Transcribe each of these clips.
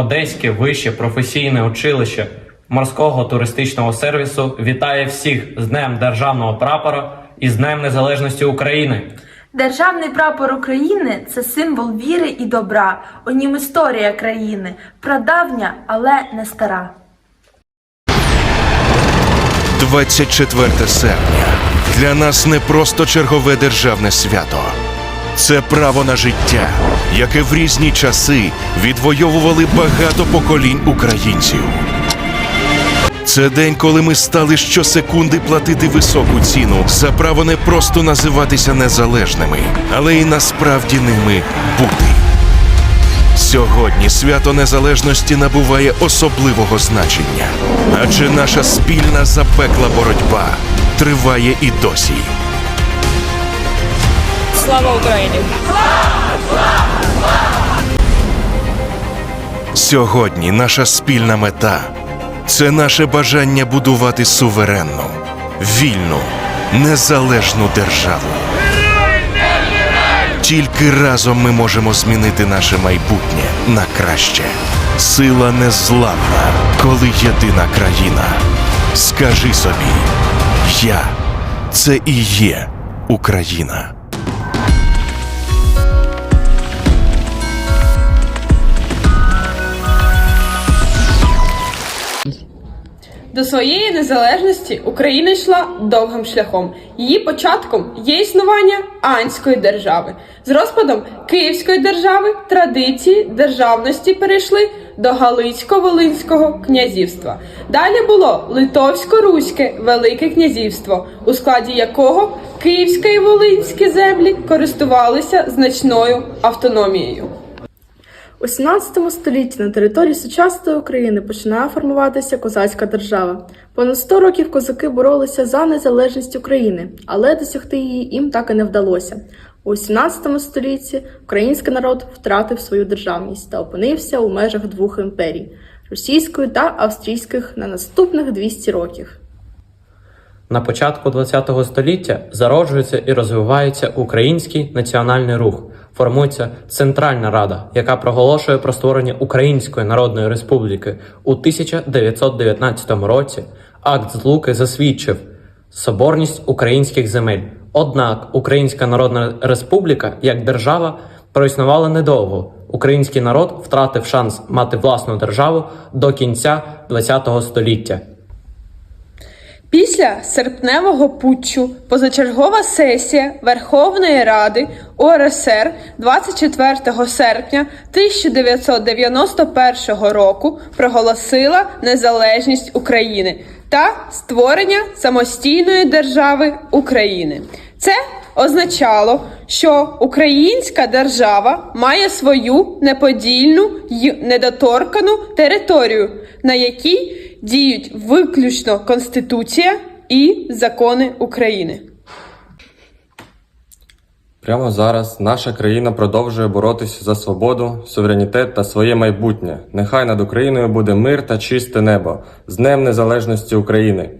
Одеське вище професійне училище морського туристичного сервісу вітає всіх з Днем Державного прапора і з Днем Незалежності України. Державний прапор України це символ віри і добра. У нім історія країни, прадавня, але не стара. 24 серпня для нас не просто чергове державне свято. Це право на життя, яке в різні часи відвоювали багато поколінь українців. Це день, коли ми стали щосекунди платити високу ціну за право не просто називатися незалежними, але й насправді ними бути. Сьогодні свято незалежності набуває особливого значення, адже наша спільна запекла боротьба триває і досі. Слава Україні! Сьогодні наша спільна мета це наше бажання будувати суверенну, вільну, незалежну державу. Тільки разом ми можемо змінити наше майбутнє на краще. Сила незламна, коли єдина країна. Скажи собі, я це і є Україна. До своєї незалежності Україна йшла довгим шляхом. Її початком є існування Анської держави. З розпадом Київської держави традиції державності перейшли до Галицько-Волинського князівства. Далі було Литовсько-Руське Велике князівство, у складі якого Київська і Волинські землі користувалися значною автономією. У 17 столітті на території сучасної України починає формуватися козацька держава. Понад 100 років козаки боролися за незалежність України, але досягти її їм так і не вдалося. У 17 столітті український народ втратив свою державність та опинився у межах двох імперій російської та австрійських на наступних 200 років. На початку ХХ століття зароджується і розвивається український національний рух. Формується Центральна Рада, яка проголошує про створення Української Народної Республіки у 1919 році. Акт Злуки засвідчив соборність українських земель. Однак Українська Народна Республіка як держава проіснувала недовго. Український народ втратив шанс мати власну державу до кінця ХХ століття. Після серпневого путчу позачергова сесія Верховної Ради УРСР 24 серпня 1991 року проголосила незалежність України та створення самостійної держави України. Це означало, що українська держава має свою неподільну й недоторкану територію, на якій діють виключно Конституція і закони України. Прямо зараз наша країна продовжує боротися за свободу, суверенітет та своє майбутнє. Нехай над Україною буде мир та чисте небо з Днем Незалежності України.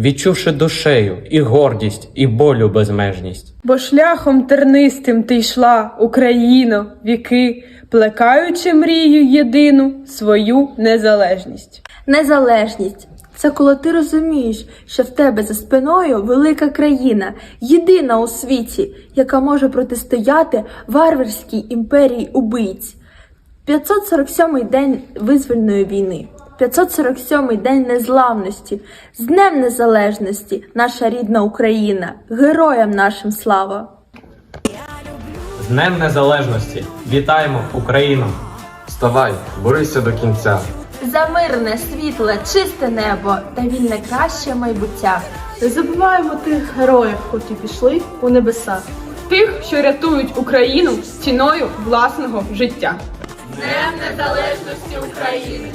відчувши душею і гордість, і болю безмежність. Бо шляхом тернистим ти йшла, Україно, віки, плекаючи мрію єдину свою незалежність. Незалежність Це коли ти розумієш, що в тебе за спиною велика країна, єдина у світі, яка може протистояти варварській імперії убивць. 547-й день визвольної війни, 547-й день незламності, з Днем Незалежності, наша рідна Україна, героям нашим слава! З Днем Незалежності! Вітаємо Україну! Вставай, борися до кінця. За мирне, світле, чисте небо та вільне краще майбуття. Не забуваємо тих героїв, котрі пішли у небеса. Тих, що рятують Україну ціною власного життя. Незалежності України!